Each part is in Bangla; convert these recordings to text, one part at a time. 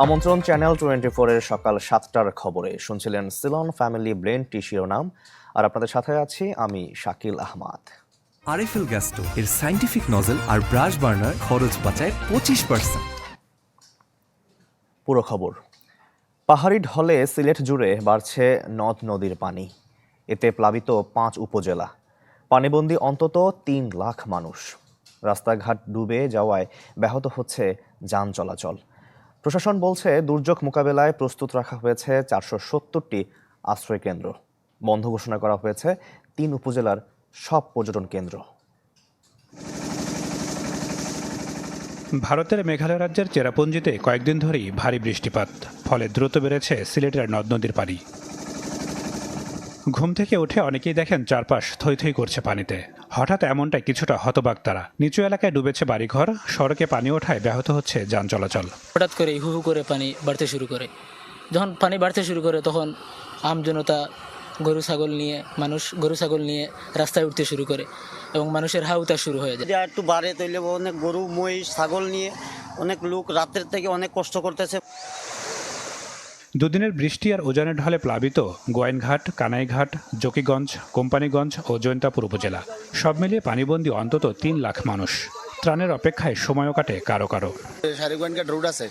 আমন্ত্রণ চ্যানেল টোয়েন্টি ফোরের সকাল সাতটার খবরে। শুনছিলেন সিলন ফ্যামিলি ব্রেন টি শিরোনাম আর আপনাদের সাথে আছি আমি শাকিল আহমাদ। আরএফএল গ্যাস্টো এর সাইন্টিফিক নজল আর ব্রাশ বার্নার খরচ বাঁচায় পঁচিশ পার্সেন্ট পুরো খবর। পাহাড়ি ঢলে সিলেট জুড়ে বাড়ছে নদ নদীর পানি। এতে প্লাবিত পাঁচ উপজেলা। পানিবন্দী অন্তত তিন লাখ মানুষ। রাস্তাঘাট ডুবে যাওয়ায় ব্যাহত হচ্ছে যান চলাচল। প্রশাসন বলছে দুর্যোগ মোকাবেলায় প্রস্তুত রাখা হয়েছে চারশো সত্তরটি আশ্রয়কেন্দ্র। বন্ধ ঘোষণা করা হয়েছে তিন উপজেলার সব পর্যটন কেন্দ্র। ভারতের মেঘালয় রাজ্যের চেরাপুঞ্জিতে কয়েকদিন ধরেই ভারী বৃষ্টিপাত, ফলে দ্রুত বেড়েছে সিলেটের নদ নদীর পানি ঘুম থেকে উঠে অনেকেই দেখেন চারপাশ থই থই করছে পানিতে। হঠাৎ এমনটাই কিছুটা হতবাক তারা। নিচু এলাকায় ডুবেছে বাড়িঘর সড়কে পানি ওঠায় ব্যাহত হচ্ছে যান চলাচল। হঠাৎ করে হু হু করে পানি বাড়তে শুরু করে। যখন পানি বাড়তে শুরু করে তখন আমজনতা গরু ছাগল নিয়ে মানুষ গরু ছাগল নিয়ে রাস্তায় উঠতে শুরু করে এবং মানুষের হাউতা শুরু হয়ে যায়। একটু বাড়ে তাইলে অনেক গরু মহিষ ছাগল নিয়ে অনেক লোক রাতের থেকে অনেক কষ্ট করতেছে। দুদিনের বৃষ্টি আর উজানের ঢলে প্লাবিত গোয়াইনঘাট কানাইঘাট জকিগঞ্জ কোম্পানিগঞ্জ ও জৈন্তাপুর উপজেলা। সব মিলিয়ে পানিবন্দী অন্তত তিন লাখ মানুষ। ত্রাণের অপেক্ষায় সময়ও কাটে কারও কারও। রোড আছে।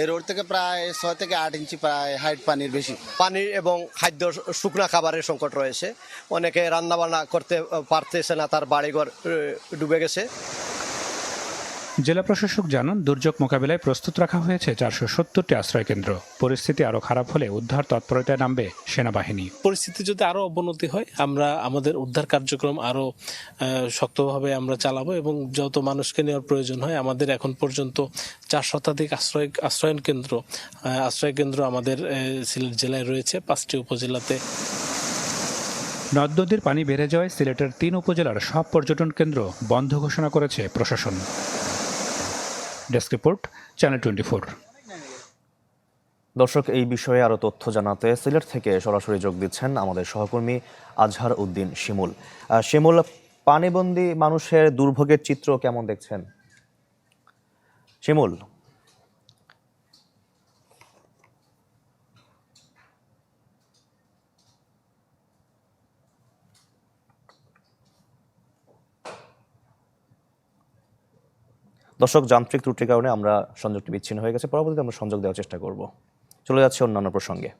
এই রোড থেকে প্রায় ছয় থেকে আট ইঞ্চি প্রায় হাইট পানির বেশি। পানির এবং খাদ্য শুকনা খাবারের সংকট রয়েছে। অনেকে রান্নাবান্না করতে পারতেছে না তার বাড়িঘর ডুবে গেছে। জেলা প্রশাসক জানান দুর্যোগ মোকাবিলায় প্রস্তুত রাখা হয়েছে চারশো সত্তরটি আশ্রয়কেন্দ্র পরিস্থিতি আরও খারাপ হলে উদ্ধার তৎপরতায় নামবে সেনাবাহিনী। পরিস্থিতি যদি আরও অবনতি হয় আমরা আমাদের উদ্ধার কার্যক্রম আরও আহ, শক্তভাবে আমরা চালাবো এবং যত মানুষকে নেওয়ার প্রয়োজন হয় আমাদের এখন পর্যন্ত চার শতাধিক আশ্রয় আশ্রয়ন কেন্দ্র আশ্রয় কেন্দ্র আমাদের সিলেট জেলায় রয়েছে পাঁচটি উপজেলাতে। নদ নদীর পানি বেড়ে যাওয়ায় সিলেটের তিন উপজেলার সব পর্যটন কেন্দ্র বন্ধ ঘোষণা করেছে প্রশাসন। Desk report channel twenty four দর্শক, এই বিষয়ে আরও তথ্য জানাতে সিলেট থেকে সরাসরি যোগ দিচ্ছেন আমাদের সহকর্মী আজহার উদ্দিন শিমুল। শিমুল, পানিবন্দী মানুষের দুর্ভোগের চিত্র কেমন দেখছেন? শিমুল দর্শক, যান্ত্রিক ত্রুটির কারণে আমরা সংযোগটি বিচ্ছিন্ন হয়ে গেছে। পরবর্তীতে আমরা সংযোগ দেওয়ার চেষ্টা করব। চলে যাচ্ছে অন্যান্য প্রসঙ্গে।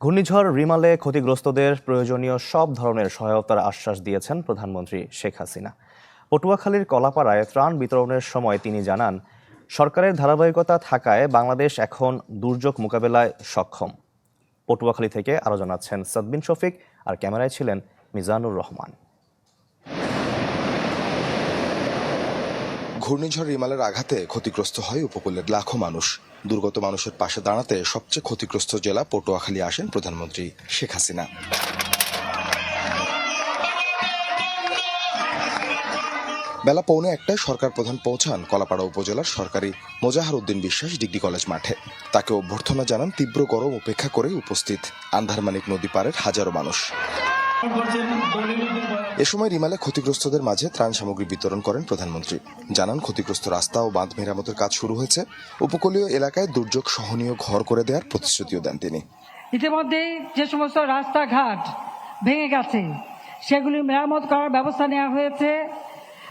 ঘূর্ণিঝড় রিমালে ক্ষতিগ্রস্তদের প্রয়োজনীয় সব ধরনের সহায়তার আশ্বাস দিয়েছেন প্রধানমন্ত্রী শেখ হাসিনা। পটুয়াখালীর কলাপাড়ায় ত্রাণ বিতরণের সময় তিনি জানান, সরকারের ধারাবাহিকতা থাকায় বাংলাদেশ এখন দুর্যোগ মোকাবেলায় সক্ষম। পটুয়াখালী থেকে আরও জানাচ্ছেন সদবিন শফিক, আর ক্যামেরায় ছিলেন মিজানুর রহমান। ঘূর্ণিঝড় রিমালের আঘাতে ক্ষতিগ্রস্ত হয় উপকূলের লাখো মানুষ। দুর্গত মানুষের পাশে দাঁড়াতে সবচেয়ে ক্ষতিগ্রস্ত জেলা পটুয়াখালী আসেন প্রধানমন্ত্রী শেখ হাসিনা। বেলা পৌনে একটায় সরকার প্রধান পৌঁছান কলাপাড়া উপজেলার সরকারি মোজাহার উদ্দিন বিশ্বাস ডিগ্রি কলেজ মাঠে। তাকে অভ্যর্থনা জানান তীব্র গরম উপেক্ষা করে উপস্থিত আন্ধারমানিক নদী পারের হাজারো মানুষ। এ সময় রিমালে ক্ষতিগ্রস্তদের মাঝে ত্রাণ সামগ্রী বিতরণ করেন প্রধানমন্ত্রী। জানান, ক্ষতিগ্রস্ত রাস্তা ও বাঁধ মেরামতের কাজ শুরু হয়েছে। উপকূলীয় এলাকায় দুর্যোগ সহনীয় ঘর করে দেওয়ার প্রতিশ্রুতিও দেন তিনি। ইতিমধ্যেই যে সমস্ত রাস্তাঘাট ভেঙে গেছে, সেগুলি মেরামত করার ব্যবস্থা নেওয়া হয়েছে।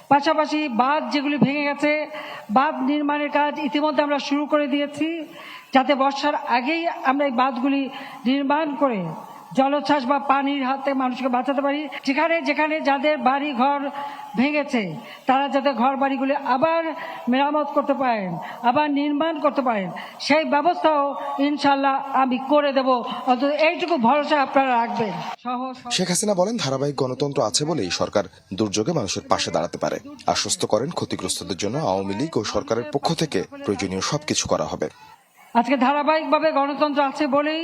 পাশাপাশি বাঁধ যেগুলি ভেঙে গেছে, বাঁধ নির্মাণের কাজ ইতিমধ্যে আমরা শুরু করে দিয়েছি। যাতে বর্ষার আগেই আমরা এই বাঁধগুলি নির্মাণ করে জলোচ্ছ্বাস বা পানির হাতে মানুষকে বাঁচাতে পারি। যেখানে যেখানে যাদের বাড়ি ঘর ভেঙেছে তারা যাতে ঘর বাড়িগুলি আবার মেরামত করতে পারেন আবার নির্মাণ করতে পারেন সেই ব্যবস্থাও ইনশাল্লাহ আমি করে দেব। অন্তত এইটুকু ভরসা আপনারা রাখবেন। শেখ হাসিনা বলেন ধারাবাহিক গণতন্ত্র আছে বলেই সরকার দুর্যোগে মানুষের পাশে দাঁড়াতে পারে। আশ্বস্ত করেন ক্ষতিগ্রস্তদের জন্য আওয়ামী লীগ ও সরকারের পক্ষ থেকে প্রয়োজনীয় সবকিছু করা হবে। আজকে ধারাবাহিকভাবে গণতন্ত্র আছে বলেই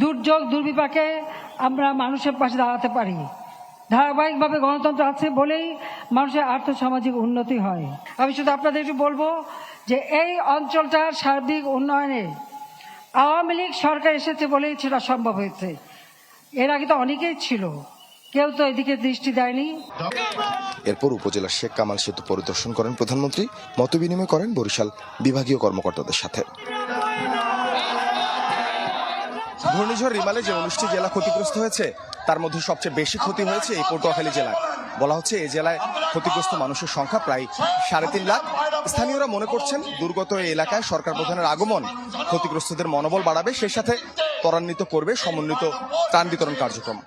দুর্যোগ, দুর্বিপাকে আমরা মানুষের পাশে দাঁড়াতে পারি। ধারাবাহিকভাবে গণতন্ত্র আছে বলেই মানুষের আর্থসামাজিক উন্নতি হয়। আমি শুধু আপনাদের একটু বলব যে এই অঞ্চলটার সার্বিক উন্নয়নে আওয়ামী লীগ সরকার এসেছে বলেই সেটা সম্ভব হয়েছে। এর আগে তো অনেকেই ছিল, কেউ তো এদিকে দৃষ্টি দেয়নি। এরপর উপজেলার শেখ কামাল সেতু পরিদর্শন করেন প্রধানমন্ত্রী, মতবিনিময় করেন বরিশাল বিভাগীয় কর্মকর্তাদের সাথে। ঘূর্ণিঝড় রিমালে যে উনিশটি জেলা ক্ষতিগ্রস্ত হয়েছে, তার মধ্যে সবচেয়ে বেশি ক্ষতি হয়েছে এই পটুয়াখালী জেলায়। বলা হচ্ছে এই জেলায় ক্ষতিগ্রস্ত মানুষের সংখ্যা প্রায় সাড়ে তিন লাখ। স্থানীয়রা মনে করছেন দুর্গত এই এলাকায় সরকার প্রধানের আগমন ক্ষতিগ্রস্তদের মনোবল বাড়াবে, সেই সাথে ত্বরান্বিত করবে সমন্বিত ত্রাণ বিতরণ কার্যক্রম।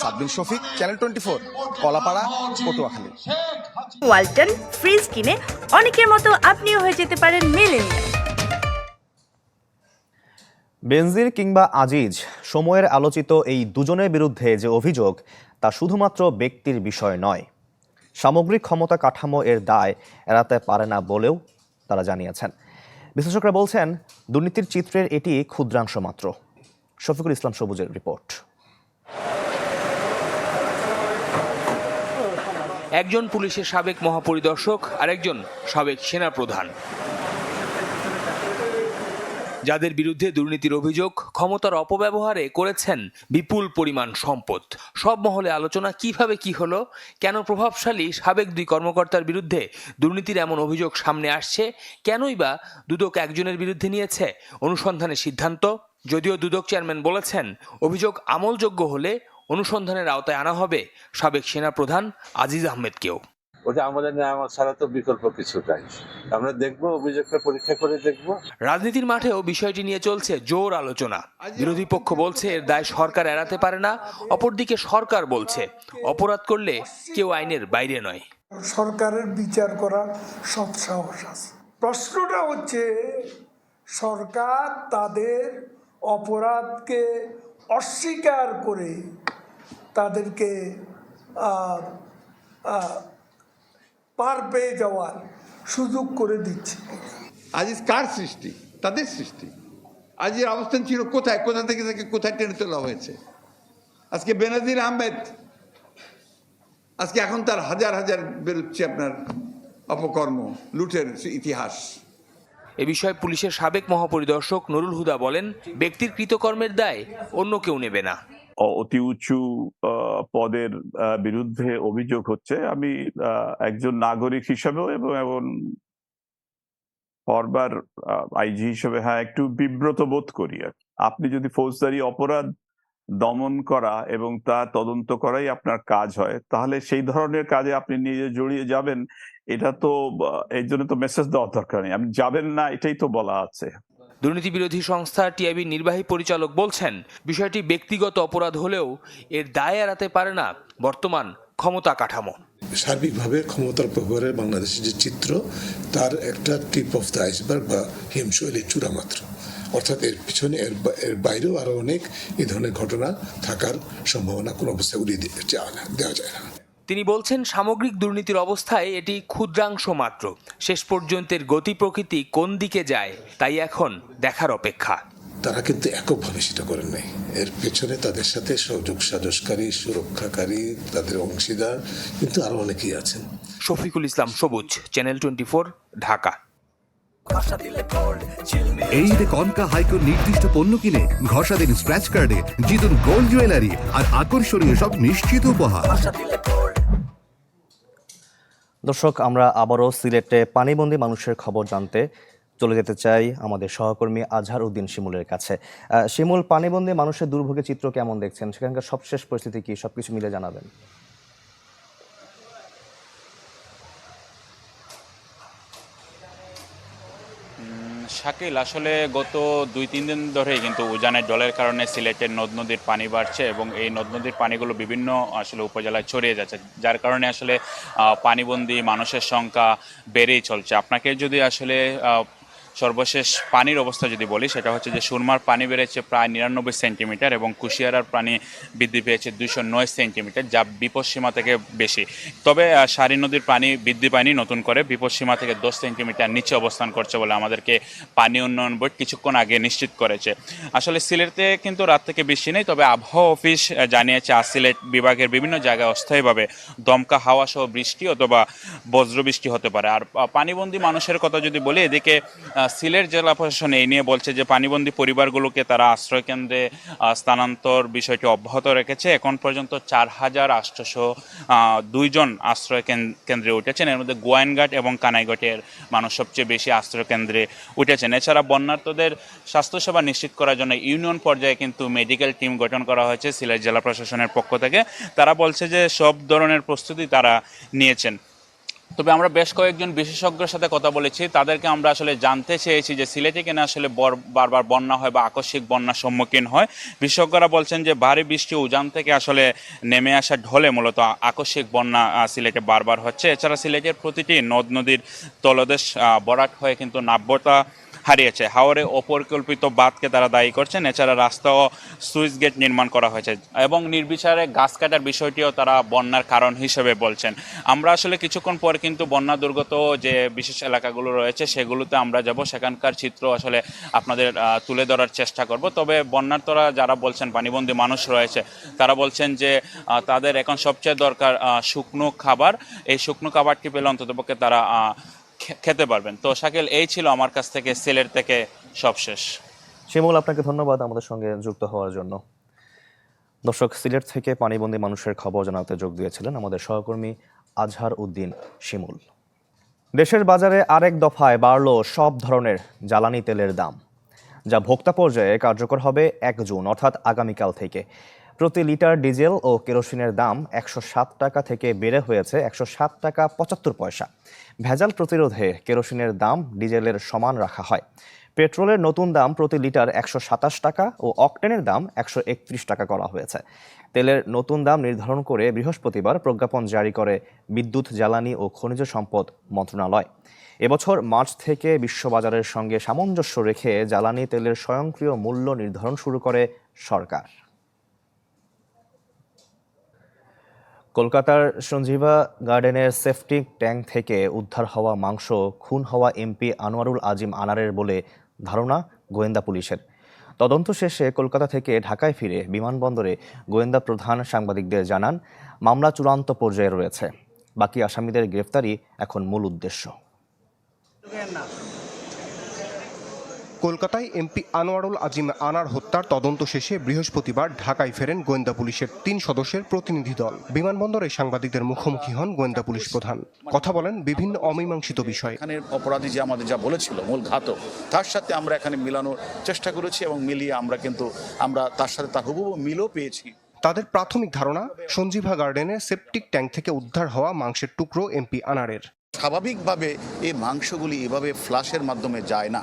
Sadbin Shafiq channel twenty four Kalapara, Patuakhali. Walton, fridge কিনে অনেকের মতো আপনিও হয়ে যেতে পারেন মেলেনিয়া বেনজির কিংবা আজিজ, সময়ের আলোচিত এই দুজনের বিরুদ্ধে যে অভিযোগ, তা শুধুমাত্র ব্যক্তির বিষয় নয়। সামগ্রিক ক্ষমতা কাঠামো এর দায় এড়াতে পারে না বলেও তারা জানিয়েছেন। বিশ্লেষকরা বলছেন, দুর্নীতির চিত্রের এটি ক্ষুদ্রাংশ মাত্র। শফিকুল ইসলাম সবুজের রিপোর্ট। একজন পুলিশের সাবেক মহাপরিদর্শক, আরেকজন সাবেক সেনাপ্রধান। যাদের বিরুদ্ধে দুর্নীতির অভিযোগ, ক্ষমতার অপব্যবহারে করেছেন বিপুল পরিমাণ সম্পদ। সব মহলে আলোচনা কীভাবে কি হলো? কেন প্রভাবশালী সাবেক দুই কর্মকর্তার বিরুদ্ধে দুর্নীতির এমন অভিযোগ সামনে আসছে? কেনই বা দুদক একজনের বিরুদ্ধে নিয়েছে? অনুসন্ধানের সিদ্ধান্ত? যদিও দুদক চেয়ারম্যান বলেছেন, অভিযোগ আমলযোগ্য হলে অনুসন্ধানের আওতায় আনা হবে। সাবেক সেনাপ্রধান আজিজ আহমেদকেও। ওটা আমাদের নেওয়া ছাড়া তো বিকল্প কিছু নাই। আমরা দেখব অভিযোগটা পরীক্ষা করে দেখব। রাজনীতির মাঠেও বিষয়টি নিয়ে চলছে জোর আলোচনা। বিরোধী পক্ষ বলছে এর দায় সরকার এড়াতে পারে না অপরদিকে সরকার বলছে অপরাধ করলে কেউ আইনের বাইরে নয়। সরকারের বিচার করার সৎ সাহস আছে। প্রশ্নটা হচ্ছে সরকার তাদের অপরাধকে অস্বীকার করে তাদেরকে পার পেয়ে যাওয়ার সুযোগ করে দিচ্ছে। আজ কার সৃষ্টি? তাদের সৃষ্টি। আজের অবস্থান ছিল কোথায়? কোথা থেকে থেকে কোথায় টেনে তোলা হয়েছে? আজকে বেনাজির আহমেদ আজকে এখন তার হাজার হাজার বেরোচ্ছে আপনার অপকর্ম লুটের ইতিহাস। এ বিষয়ে পুলিশের সাবেক মহাপরিদর্শক নুরুল হুদা বলেন ব্যক্তির কৃতকর্মের দায় অন্য কেউ নেবে না। অতি উঁচু পদের বিরুদ্ধে অভিযোগ হচ্ছে। আমি একজন নাগরিক হিসাবেও এবং এবং পরবার আইজি হিসেবে হ্যাঁ একটু বিব্রত বোধ করি আর আপনি যদি ফৌজদারি অপরাধ দমন করা এবং তা তদন্ত করাই আপনার কাজ হয়, তাহলে সেই ধরনের কাজে আপনি নিজে জড়িয়ে যাবেন। এটা তো এই জন্য তো মেসেজ দেওয়ার দরকার নেই। আপনি যাবেন না, এটাই তো বলা আছে। দুর্নীতি বিরোধী সংস্থা টিআইবি নির্বাহী পরিচালক বলছেন, বিষয়টি ব্যক্তিগত অপরাধ হলেও এর দায় এড়াতে পারে না বর্তমান ক্ষমতা কাঠামো। সার্বিকভাবে ক্ষমতার প্রভাবের বাংলাদেশের যে চিত্র, তার একটা টিপ অফ দ্য আইসবার্গ বা হিমশৈলের চূড়া মাত্র। অর্থাৎ এর পিছনে এর এর বাইরেও আরও অনেক এই ধরনের ঘটনা থাকার সম্ভাবনা কোনো অবস্থায় উড়িয়ে দেওয়া যায় না। তিনি বলছেন সামগ্রিক দুর্নীতির অবস্থায় এটি ক্ষুদ্রাংশ মাত্র। শেষ পর্যন্তের গতি প্রকৃতি কোন দিকে যায় তাই এখন দেখার অপেক্ষা। তারা কিন্তু এককভাবে সেটা করেন নাই। এর পেছনে তাদের সাথে সহযোগ সাজসকারী সুরক্ষাকারী তাদের অংশীদার কিন্তু আরও অনেকেই আছেন। শফিকুল ইসলাম সবুজ চ্যানেল টোয়েন্টি ঢাকা। এই ঈদে কনকা হাইকোর নির্দিষ্ট পণ্য কিনে ঘষা দিন স্ক্র্যাচ কার্ডে জিতুন গোল্ড জুয়েলারি আর আকর্ষণীয় সব নিশ্চিত উপহার। দর্শক, আমরা আবারও সিলেটে পানিবন্দী মানুষের খবর জানতে চলে যেতে চাই আমাদের সহকর্মী আজহার উদ্দিন শিমুলের কাছে। শিমুল, পানিবন্দী মানুষের দুর্ভোগের চিত্র কেমন দেখছেন? সেখানকার সবশেষ পরিস্থিতি কি? সবকিছু মিলে জানাবেন। শাকিল, আসলে গত দুই, তিন দিন ধরেই কিন্তু উজানের জলের কারণে সিলেটের নদ নদীর পানি বাড়ছে এবং এই নদ নদীর পানিগুলো বিভিন্ন, আসলে উপজেলায় ছড়িয়ে যাচ্ছে, যার কারণে আসলে পানিবন্দী মানুষের সংখ্যা বেড়েই চলছে। আপনাকে যদি আসলে সর্বশেষ পানির অবস্থা যদি বলি, সেটা হচ্ছে যে সুরমার পানি বেড়েছে প্রায় নিরানব্বই সেন্টিমিটার এবং কুশিয়ারার পানি বৃদ্ধি পেয়েছে দুশো নয় সেন্টিমিটার, যা বিপদসীমা থেকে বেশি। তবে সারি নদীর পানি বৃদ্ধি পায়নি, নতুন করে বিপদসীমা থেকে দশ সেন্টিমিটার নিচে অবস্থান করছে বলে আমাদেরকে পানি উন্নয়ন বোর্ড কিছুক্ষণ আগে নিশ্চিত করেছে। আসলে সিলেটে কিন্তু রাত থেকে বৃষ্টি নেই, তবে আবহাওয়া অফিস জানিয়েছে আজ সিলেট বিভাগের বিভিন্ন জায়গায় অস্থায়ীভাবে দমকা হাওয়া সহ বৃষ্টি অথবা বজ্রবৃষ্টি হতে পারে। আর পানিবন্দী মানুষের কথা যদি বলি, এদিকে সিলেট জেলা প্রশাসন এই নিয়ে বলছে যে পানিবন্দী পরিবারগুলোকে তারা আশ্রয় কেন্দ্রে স্থানান্তর বিষয়টি অব্যাহত রেখেছে। এখন পর্যন্ত চার হাজার আটশোশো দুইজন আশ্রয় কেন- কেন্দ্রে উঠেছেন। এর মধ্যে গোয়াইনঘাট এবং কানাইঘাটের মানুষ সবচেয়ে বেশি আশ্রয় কেন্দ্রে উঠেছেন। এছাড়া বন্যার্তদের স্বাস্থ্যসেবা নিশ্চিত করার জন্য ইউনিয়ন পর্যায়ে কিন্তু মেডিকেল টিম গঠন করা হয়েছে সিলেট জেলা প্রশাসনের পক্ষ থেকে। তারা বলছে যে সব ধরনের প্রস্তুতি তারা নিয়েছেন। তবে আমরা বেশ কয়েকজন বিশেষজ্ঞের সাথে কথা বলেছি। তাদেরকে আমরা আসলে জানতে চেয়েছি যে সিলেটে কেন আসলে বর- বারবার বন্যা হয় বা আকস্মিক বন্যার সম্মুখীন হয়। বিশেষজ্ঞরা বলছেন যে ভারী বৃষ্টি উজান থেকে আসলে নেমে আসা ঢলে মূলত আকস্মিক বন্যা সিলেটে বারবার হচ্ছে। এছাড়া সিলেটের প্রতিটি নদ নদীর তলদেশ বরাট হয়ে কিন্তু নাব্যতা হারিয়েছে। হাওরে অপরিকল্পিত বাঁধকে তারা দায়ী করছেন এছাড়া রাস্তা ও সুইচ গেট নির্মাণ করা হয়েছে এবং নির্বিচারে গাছ কাটার বিষয়টিও তারা বন্যার কারণ হিসেবে বলছেন। আমরা আসলে কিছুক্ষণ পর কিন্তু বন্যা দুর্গত যে বিশেষ এলাকাগুলো রয়েছে, সেগুলোতে আমরা যাব। সেখানকার চিত্র আসলে আপনাদের তুলে ধরার চেষ্টা করব। তবে বন্যার্তরা যারা বলছেন, পানিবন্দী মানুষ রয়েছে, তারা বলছেন যে তাদের এখন সবচেয়ে দরকার শুকনো খাবার। এই শুকনো খাবারটি পেলে অন্ততপক্ষে তারা খেতে পারবেন। তো শাকিল, এই ছিল আমার কাছ থেকে সেলের থেকে সবশেষ শিমুল, আপনাকে ধন্যবাদ আমাদের সঙ্গে যুক্ত হওয়ার জন্য। দর্শক, সিলেট থেকে পানিবন্দী মানুষের খবর জানাতে যোগ দিয়েছিলেন আমাদের সহকর্মী আজহার উদ্দিন শিমুল। দেশের বাজারে আরেক দফায় বাড়ল সব ধরনের জ্বালানি তেলের দাম, যা ভোক্তা পর্যায়ে কার্যকর হবে এক জুন, অর্থাৎ আগামীকাল থেকে। প্রতি লিটার ডিজেল ও কেরোসিনের দাম একশো সাত টাকা থেকে বেড়ে হয়েছে একশো সাত টাকা পঁচাত্তর পয়সা। ভেজাল প্রতিরোধে কেরোসিনের দাম ডিজেলের সমান রাখা হয়। পেট্রোলের নতুন দাম প্রতি লিটার একশো সাতাশ টাকা ও অকটেনের দাম একশো একত্রিশ টাকা করা হয়েছে। তেলের নতুন দাম নির্ধারণ করে বৃহস্পতিবার প্রজ্ঞাপন জারি করে বিদ্যুৎ, জ্বালানি ও খনিজ সম্পদ মন্ত্রণালয়। এবছর মার্চ থেকে বিশ্ববাজারের সঙ্গে সামঞ্জস্য রেখে জ্বালানি তেলের স্বয়ংক্রিয় মূল্য নির্ধারণ শুরু করে সরকার। কলকাতার সঞ্জীবা গার্ডেনের সেফটিক ট্যাঙ্ক থেকে উদ্ধার হওয়া মাংস, খুন হওয়া এমপি আনোয়ারুল আজিম আনারের বলে ধারণা গোয়েন্দা পুলিশের। তদন্ত শেষে কলকাতা থেকে ঢাকায় ফিরে বিমানবন্দরে গোয়েন্দা প্রধান সাংবাদিকদের জানান, মামলা চূড়ান্ত পর্যায়ে রয়েছে। বাকি আসামিদের গ্রেফতারই এখন মূল উদ্দেশ্য। কলকাতায় এমপি আনোয়ারুল আজিম আনার হত্যার তদন্ত শেষে বৃহস্পতিবার ঢাকায় ফেরেন গোয়েন্দা পুলিশের তিন সদস্যের প্রতিনিধি দল। বিমানবন্দরে সাংবাদিকদের মুখোমুখি হন গোয়েন্দা পুলিশ প্রধান। কথা বলেন বিভিন্ন অমীমাংসিত বিষয়। এখানে অপরাধী যে আমাদের যা বলেছিল মূল ঘাতক তার সাথে আমরা এখানে মিলানোর চেষ্টা করেছি এবং মিলিয়ে আমরা কিন্তু আমরা তার সাথে তার হুবহু মিলও পেয়েছি। তাদের প্রাথমিক ধারণা সঞ্জীভা গার্ডেনের সেপটিক ট্যাঙ্ক থেকে উদ্ধার হওয়া মাংসের টুকরো এমপি আনারের। স্বাভাবিকভাবে এই মাংসগুলি এভাবে ফ্লাশের মাধ্যমে যায় না।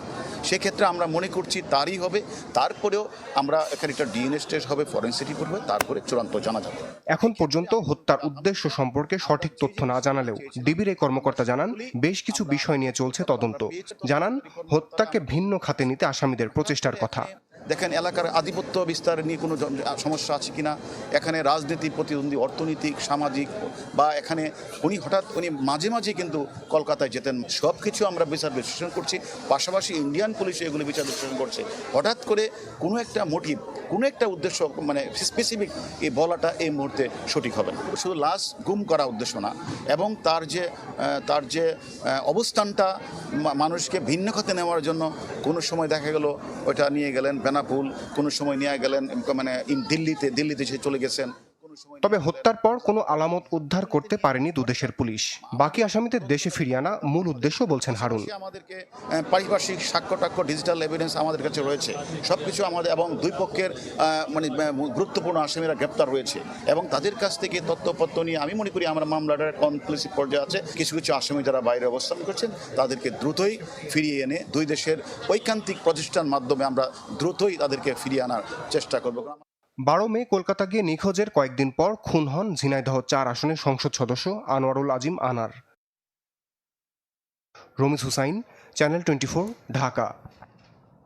সেক্ষেত্রে আমরা মনে করছি তারই হবে, তারপরেও আমরা এখানে একটা ডিএনএস টেস্ট হবে ফরেন্সিক হবে, তারপরে চূড়ান্ত জানা যাবে। এখন পর্যন্ত হত্যার উদ্দেশ্য সম্পর্কে সঠিক তথ্য না জানালেও ডিবির এই কর্মকর্তা জানান, বেশ কিছু বিষয় নিয়ে চলছে তদন্ত। জানান, হত্যাকে ভিন্ন খাতে নিতে আসামিদের প্রচেষ্টার কথা। দেখেন এলাকার আধিপত্য বিস্তার নিয়ে কোনো সমস্যা আছে কিনা? এখানে রাজনীতি, প্রতিদ্বন্দ্বী, অর্থনৈতিক, সামাজিক, বা এখানে উনি হঠাৎ উনি মাঝে মাঝে কিন্তু কলকাতায় যেতেন। সব কিছু আমরা বিচার বিশ্লেষণ করছি। পাশাপাশি ইন্ডিয়ান পুলিশ এগুলো বিচার বিশ্লেষণ করছে। হঠাৎ করে কোনো একটা মোটিভ, কোনো একটা উদ্দেশ্য মানে স্পেসিফিক এই বলাটা এই মুহূর্তে সঠিক হবে না। শুধু লাশ গুম করা উদ্দেশ্য না, এবং তার যে তার যে অবস্থানটা মানুষকে ভিন্ন খাতে নেওয়ার জন্য কোনো সময় দেখা গেল ওটা নিয়ে গেলেন বেনাপুল কোনো সময় নিয়ে গেলেন মানে দিল্লিতে দিল্লিতে সে চলে গেছেন। তবে হত্যার পর কোনো আলামত উদ্ধার করতে পারেনি দুদেশের পুলিশ। বাকি আসামিদের দেশে ফিরিয়ে আনা মূল উদ্দেশ্য বলছেন হারুন। আমাদেরকে পারিপার্শ্বিক সাক্ষ্য টাক্ষ্য, ডিজিটাল এভিডেন্স আমাদের কাছে রয়েছে। সব কিছু আমাদের এবং দুই পক্ষের মানে গুরুত্বপূর্ণ আসামিরা গ্রেপ্তার রয়েছে এবং তাদের কাছ থেকে তথ্যপত্র নিয়ে আমি মনে করি আমরা মামলাটা কনক্লুসিভ পর্যায়ে আছে। কিছু কিছু আসামি যারা বাইরে অবস্থান করছেন, তাদেরকে দ্রুতই ফিরিয়ে এনে দুই দেশের ঐকান্তিক প্রতিষ্ঠান মাধ্যমে আমরা দ্রুতই তাদেরকে ফিরিয়ে আনার চেষ্টা করব। বারো মে কলকাতা গিয়ে নিখোঁজের কয়েকদিন পর খুন হন ঝিনাইদহ চার আসনের সংসদ সদস্য আনোয়ারুল আজিম আনার। Ramiz Hussain, channel twenty Dhaka.